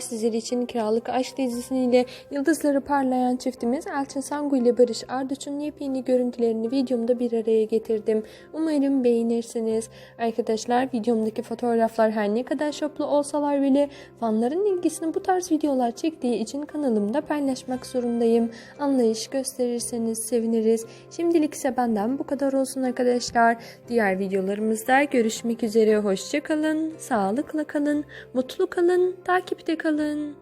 sizler için Kiralık Aşk dizisiyle yıldızları parlayan çiftimiz Elçin Sangu ile Barış Arduç'un yepyeni görüntülerini videomda bir araya getirdim. Umarım beğenirsiniz. Arkadaşlar videomdaki fotoğraflar her ne kadar şoplu olsalar bile fanların ilgisini bu tarz videolar çektiği için kanalımda paylaşmak zorundayım. Anlayış gösterirseniz seviniriz. Şimdilik ise benden bu kadar olsun arkadaşlar. Diğer videolarımızda görüşmek üzere. Hoşçakalın, sağlıkla kalın, mutlu kalın, takipte kalın.